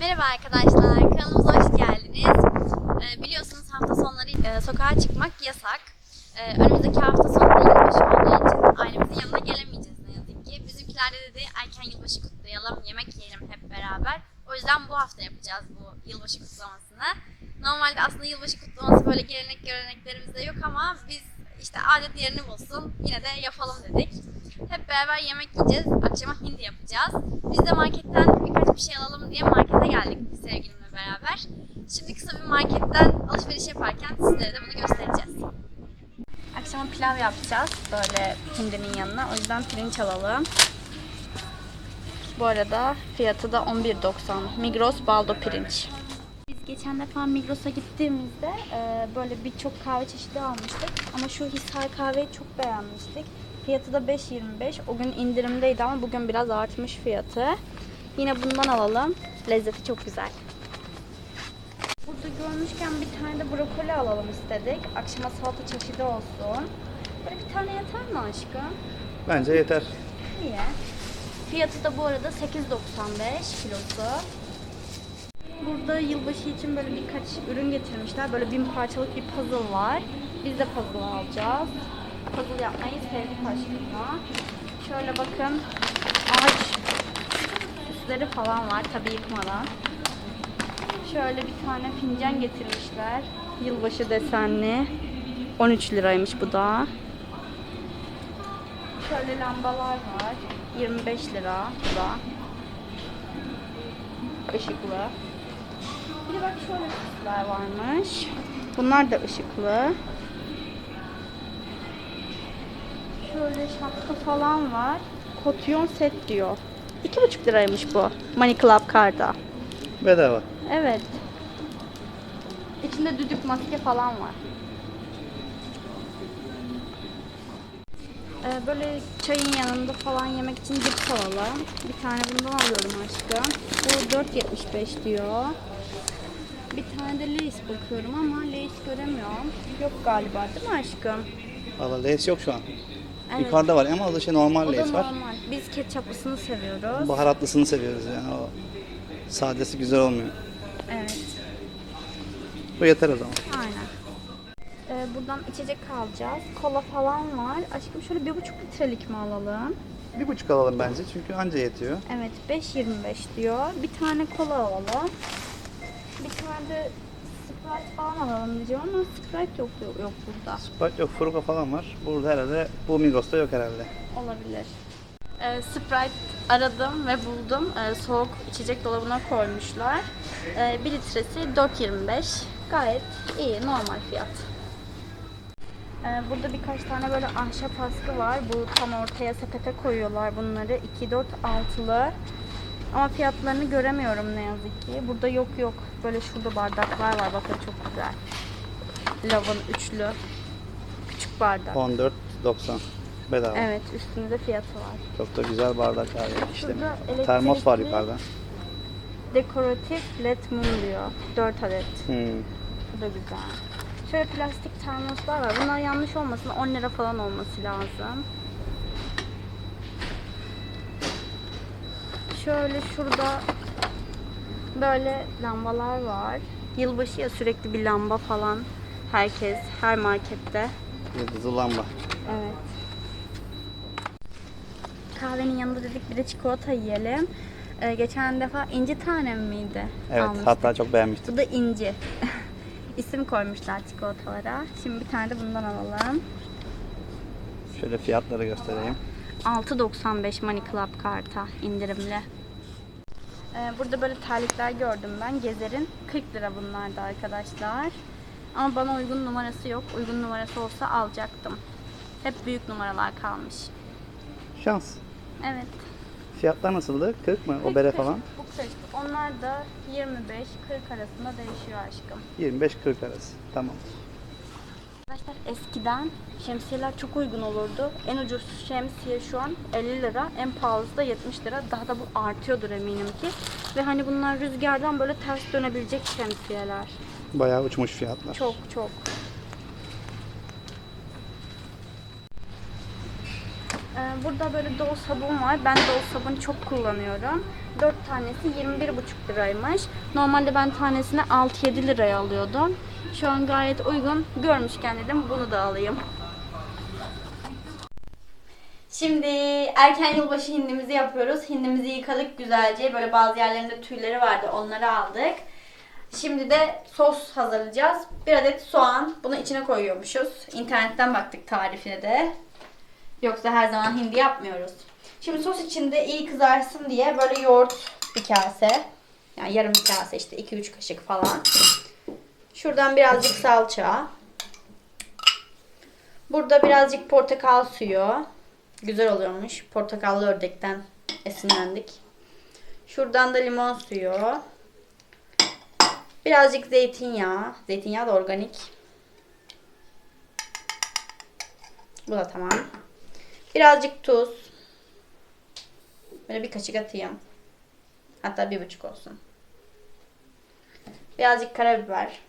Merhaba arkadaşlar, kanalımıza hoş geldiniz. Ee, biliyorsunuz hafta sonları e, sokağa çıkmak yasak. Ee, önümüzdeki hafta sonunda yılbaşı olduğu için ailemizin yanına gelemeyeceğiz ne yazık ki. Bizimkiler de dedi erken yılbaşı kutlayalım, yemek yiyelim hep beraber. O yüzden bu hafta yapacağız bu yılbaşı kutlamasını. Normalde aslında yılbaşı kutlaması böyle gelenek göreneklerimizde yok ama biz işte adet yerini bulsun yine de yapalım dedik. Hep beraber yemek yiyeceğiz. Akşama hindi yapacağız. Biz de marketten birkaç bir şey alalım diye markete geldik sevgilimle beraber. Şimdi kısa bir marketten alışveriş yaparken sizlere de bunu göstereceğiz. Akşama pilav yapacağız böyle hindinin yanına. O yüzden pirinç alalım. Bu arada fiyatı da 11.90. Migros Baldo pirinç. Geçen defa Migros'a gittiğimizde e, böyle birçok kahve çeşidi almıştık. Ama şu Hisar kahveyi çok beğenmiştik. Fiyatı da 5.25. O gün indirimdeydi ama bugün biraz artmış fiyatı. Yine bundan alalım. Lezzeti çok güzel. Burada görmüşken bir tane de brokoli alalım istedik. Akşama salata çeşidi olsun. Böyle bir tane yeter mi aşkım? Bence yeter. İyi. Fiyatı da bu arada 8.95 kilosu. Burada yılbaşı için böyle birkaç ürün getirmişler. Böyle bin parçalık bir puzzle var. Biz de puzzle alacağız. Puzzle yapmayı sevdik aşkımla. Şöyle bakın. Ağaç süsleri falan var tabii yıkmadan. Şöyle bir tane fincan getirmişler. Yılbaşı desenli. 13 liraymış bu da. Şöyle lambalar var. 25 lira bu da. Işıklı. Bir de bak şöyle süsler varmış. Bunlar da ışıklı. Şöyle şapka falan var. Kotyon set diyor. 2,5 liraymış bu. Money Club karda. Bedava. Evet. İçinde düdük maske falan var. Ee, böyle çayın yanında falan yemek için cips alalım. Bir tane bundan alıyorum aşkım. Bu 4.75 diyor. Bir tane de Lay's bakıyorum ama Lay's göremiyorum. Yok galiba değil mi aşkım? Valla leys yok şu an. Evet. Yukarıda var ama o da şey normal O da leys var. normal. Biz ketçaplısını seviyoruz. Baharatlısını seviyoruz yani o sadesi güzel olmuyor. Evet. Bu yeter o zaman. Aynen. Ee, buradan içecek alacağız. Kola falan var. Aşkım şöyle bir buçuk litrelik mi alalım? Bir buçuk alalım bence çünkü anca yetiyor. Evet 5.25 diyor. Bir tane kola alalım. Bir tane de Sprite falan alalım diyeceğim ama Sprite yok yok, yok burada. Sprite yok, Fruka falan var. Burada herhalde bu Migros'ta yok herhalde. Olabilir. Ee, Sprite aradım ve buldum. Ee, soğuk içecek dolabına koymuşlar. Ee, 1 litresi 4.25. Gayet iyi, normal fiyat. Ee, burada birkaç tane böyle ahşap askı var. Bu tam ortaya sepete koyuyorlar bunları. 2, 4, 6'lı. Ama fiyatlarını göremiyorum ne yazık ki. Burada yok yok. Böyle şurada bardaklar var. Bakın çok güzel. Lavın üçlü. Küçük bardak. 14.90 bedava. Evet üstünde fiyatı var. Çok da güzel bardaklar yani işte. Şurada elektrikli- Termos var yukarıda. Dekoratif led mum diyor. 4 adet. Hmm. Bu da güzel. Şöyle plastik termoslar var. Bunlar yanlış olmasın 10 lira falan olması lazım. Şöyle şurada böyle lambalar var. Yılbaşı ya sürekli bir lamba falan. Herkes her markette. Yıldızlı lamba. Evet. Kahvenin yanında dedik bir de çikolata yiyelim. Ee, geçen defa inci tanem miydi? Evet Almıştık. hatta çok beğenmiştim. Bu da inci. İsim koymuşlar çikolatalara. Şimdi bir tane de bundan alalım. Şöyle fiyatları göstereyim. 6.95 Money Club karta indirimli. Ee, burada böyle terlikler gördüm ben. Gezer'in 40 lira bunlar da arkadaşlar. Ama bana uygun numarası yok. Uygun numarası olsa alacaktım. Hep büyük numaralar kalmış. Şans. Evet. Fiyatlar nasıldı? 40 mı? O 40, bere 40. falan. Bu 40. Onlar da 25-40 arasında değişiyor aşkım. 25-40 arası. Tamam. Eskiden şemsiyeler çok uygun olurdu. En ucuz şemsiye şu an 50 lira, en pahalısı da 70 lira. Daha da bu artıyordur eminim ki. Ve hani bunlar rüzgardan böyle ters dönebilecek şemsiyeler. Bayağı uçmuş fiyatlar. Çok çok. Ee, Burada böyle dol sabun var. Ben dol sabun çok kullanıyorum. 4 tanesi 21,5 liraymış. Normalde ben tanesine 6-7 liraya alıyordum. Şu an gayet uygun. Görmüşken dedim bunu da alayım. Şimdi erken yılbaşı hindimizi yapıyoruz. Hindimizi yıkadık güzelce. Böyle bazı yerlerinde tüyleri vardı. Onları aldık. Şimdi de sos hazırlayacağız. Bir adet soğan. Bunu içine koyuyormuşuz. İnternetten baktık tarifine de. Yoksa her zaman hindi yapmıyoruz. Şimdi sos içinde iyi kızarsın diye böyle yoğurt bir kase. Yani yarım bir kase işte 2-3 kaşık falan. Şuradan birazcık salça. Burada birazcık portakal suyu. Güzel oluyormuş. Portakallı ördekten esinlendik. Şuradan da limon suyu. Birazcık zeytinyağı. Zeytinyağı da organik. Bu da tamam. Birazcık tuz. Böyle bir kaşık atayım. Hatta bir buçuk olsun. Birazcık karabiber.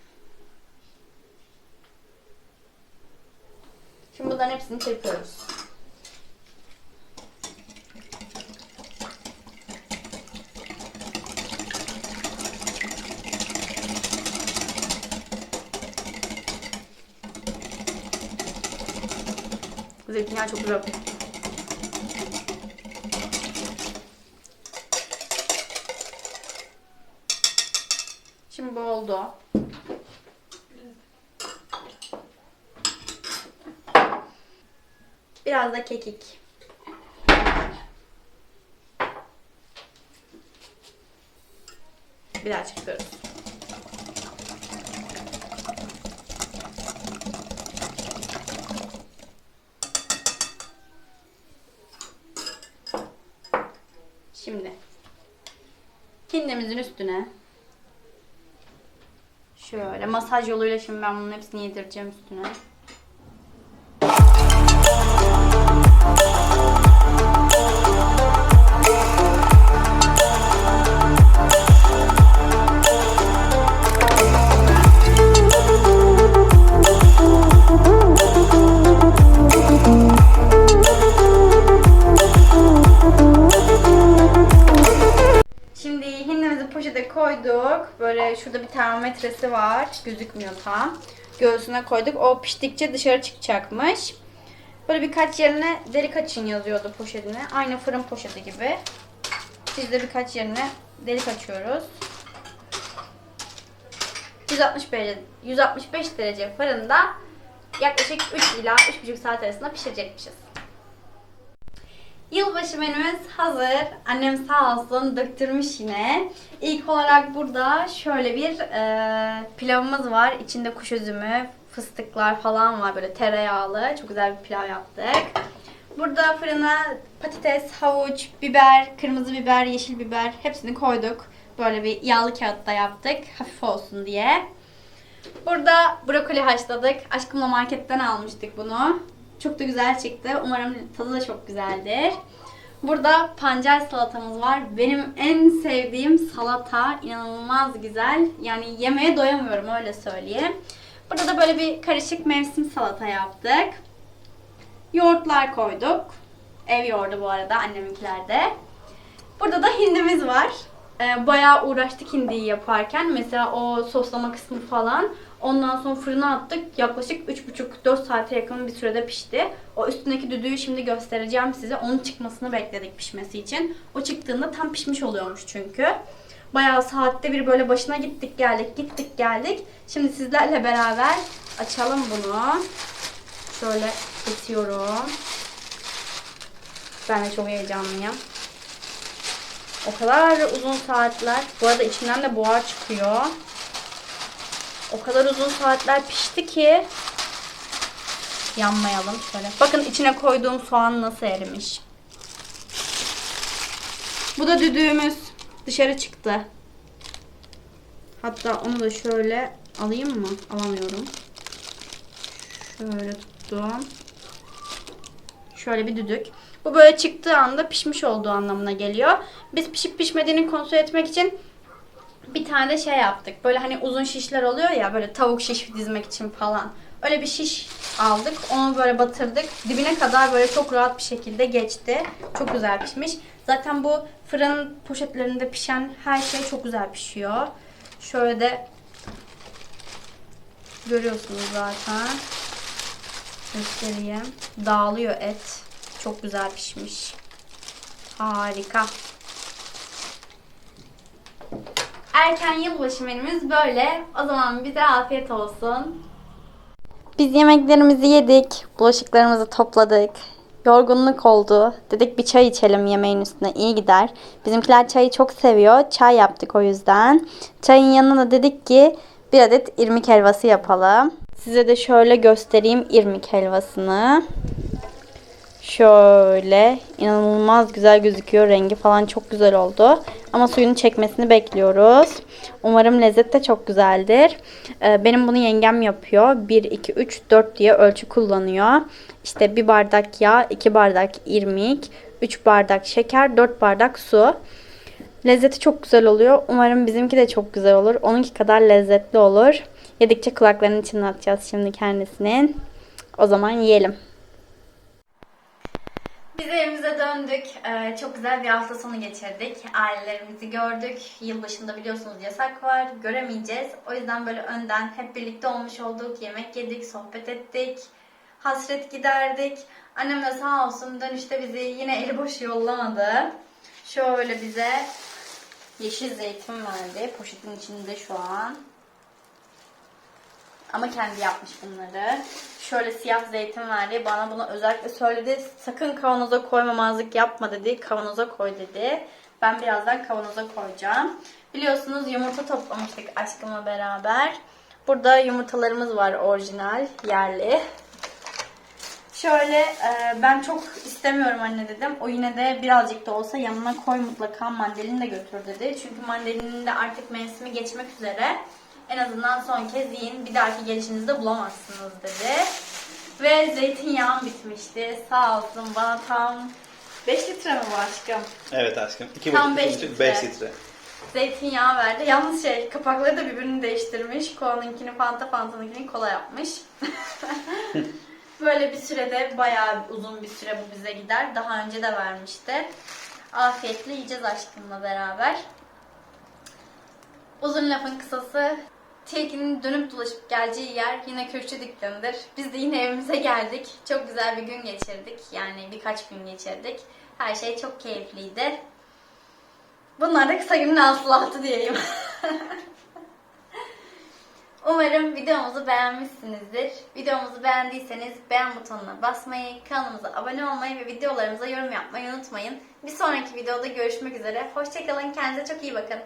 Şimdi bunların hepsini çırpıyoruz. Zeytinyağı çok güzel. Şimdi bu oldu. Biraz da kekik. Bir daha çıkıyoruz. Şimdi hindimizin üstüne şöyle masaj yoluyla şimdi ben bunun hepsini yedireceğim üstüne. Şurada bir termometresi var. Gözükmüyor tam. Göğsüne koyduk. O piştikçe dışarı çıkacakmış. Böyle birkaç yerine delik açın yazıyordu poşetine. Aynı fırın poşeti gibi. Biz de birkaç yerine delik açıyoruz. 165 derece, 165 derece fırında yaklaşık 3 ila 3,5 saat arasında pişirecekmişiz. Yılbaşı menümüz hazır. Annem sağ olsun döktürmüş yine. İlk olarak burada şöyle bir e, pilavımız var. İçinde kuş üzümü, fıstıklar falan var böyle tereyağlı. Çok güzel bir pilav yaptık. Burada fırına patates, havuç, biber, kırmızı biber, yeşil biber hepsini koyduk. Böyle bir yağlı kağıtta yaptık. Hafif olsun diye. Burada brokoli haşladık. Aşkımla marketten almıştık bunu. Çok da güzel çıktı. Umarım tadı da çok güzeldir. Burada pancar salatamız var. Benim en sevdiğim salata. İnanılmaz güzel. Yani yemeğe doyamıyorum öyle söyleyeyim. Burada da böyle bir karışık mevsim salata yaptık. Yoğurtlar koyduk. Ev yoğurdu bu arada anneminkiler de. Burada da hindimiz var. Ee, bayağı uğraştık hindiyi yaparken. Mesela o soslama kısmı falan. Ondan sonra fırına attık. Yaklaşık 3,5-4 saate yakın bir sürede pişti. O üstündeki düdüğü şimdi göstereceğim size. Onun çıkmasını bekledik pişmesi için. O çıktığında tam pişmiş oluyormuş çünkü. Bayağı saatte bir böyle başına gittik geldik gittik geldik. Şimdi sizlerle beraber açalım bunu. Şöyle kesiyorum. Ben de çok heyecanlıyım. O kadar uzun saatler. Bu arada içinden de buhar çıkıyor. O kadar uzun saatler pişti ki yanmayalım şöyle. Bakın içine koyduğum soğan nasıl erimiş. Bu da düdüğümüz dışarı çıktı. Hatta onu da şöyle alayım mı? Alamıyorum. Şöyle tuttum. Şöyle bir düdük. Bu böyle çıktığı anda pişmiş olduğu anlamına geliyor. Biz pişip pişmediğini kontrol etmek için bir tane de şey yaptık. Böyle hani uzun şişler oluyor ya böyle tavuk şiş dizmek için falan. Öyle bir şiş aldık. Onu böyle batırdık. Dibine kadar böyle çok rahat bir şekilde geçti. Çok güzel pişmiş. Zaten bu fırın poşetlerinde pişen her şey çok güzel pişiyor. Şöyle de görüyorsunuz zaten. Göstereyim. Dağılıyor et. Çok güzel pişmiş. Harika. Erken yılbaşı menümüz böyle. O zaman bize afiyet olsun. Biz yemeklerimizi yedik. Bulaşıklarımızı topladık. Yorgunluk oldu. Dedik bir çay içelim yemeğin üstüne iyi gider. Bizimkiler çayı çok seviyor. Çay yaptık o yüzden. Çayın yanına dedik ki bir adet irmik helvası yapalım. Size de şöyle göstereyim irmik helvasını. Şöyle inanılmaz güzel gözüküyor. Rengi falan çok güzel oldu. Ama suyunu çekmesini bekliyoruz. Umarım lezzet de çok güzeldir. Ee, Benim bunu yengem yapıyor. 1, 2, 3, 4 diye ölçü kullanıyor. İşte bir bardak yağ, 2 bardak irmik, 3 bardak şeker, 4 bardak su. Lezzeti çok güzel oluyor. Umarım bizimki de çok güzel olur. Onunki kadar lezzetli olur. Yedikçe kulaklarının içine atacağız şimdi kendisinin. O zaman yiyelim. Biz evimize döndük. Ee, çok güzel bir hafta sonu geçirdik. Ailelerimizi gördük. Yılbaşında biliyorsunuz yasak var. Göremeyeceğiz. O yüzden böyle önden hep birlikte olmuş olduk. Yemek yedik, sohbet ettik. Hasret giderdik. Annem de sağ olsun dönüşte bizi yine eli boş yollamadı. Şöyle bize yeşil zeytin verdi. Poşetin içinde şu an. Ama kendi yapmış bunları. Şöyle siyah zeytin verdi. Bana bunu özellikle söyledi. Sakın kavanoza koymamazlık yapma dedi. Kavanoza koy dedi. Ben birazdan kavanoza koyacağım. Biliyorsunuz yumurta toplamıştık aşkımla beraber. Burada yumurtalarımız var orijinal, yerli. Şöyle e, ben çok istemiyorum anne dedim. O yine de birazcık da olsa yanına koy mutlaka mandalini de götür dedi. Çünkü mandalinin de artık mevsimi geçmek üzere. En azından son kez yiyin. Bir dahaki gelişinizde bulamazsınız dedi. Ve zeytinyağım bitmişti. Sağ olsun bana tam 5 litre mi bu aşkım? Evet aşkım. Tam beş litre. 5 litre. Zeytinyağı verdi. Yalnız şey kapakları da birbirini değiştirmiş. Kola'nınkini Fanta, Fanta'nınkini kola yapmış. Böyle bir sürede bayağı uzun bir süre bu bize gider. Daha önce de vermişti. Afiyetle yiyeceğiz aşkımla beraber. Uzun lafın kısası Tilkinin dönüp dolaşıp geleceği yer yine Kürkçü dükkanıdır. Biz de yine evimize geldik. Çok güzel bir gün geçirdik. Yani birkaç gün geçirdik. Her şey çok keyifliydi. Bunlar da kısa günün hasılatı diyeyim. Umarım videomuzu beğenmişsinizdir. Videomuzu beğendiyseniz beğen butonuna basmayı, kanalımıza abone olmayı ve videolarımıza yorum yapmayı unutmayın. Bir sonraki videoda görüşmek üzere. Hoşçakalın, kendinize çok iyi bakın.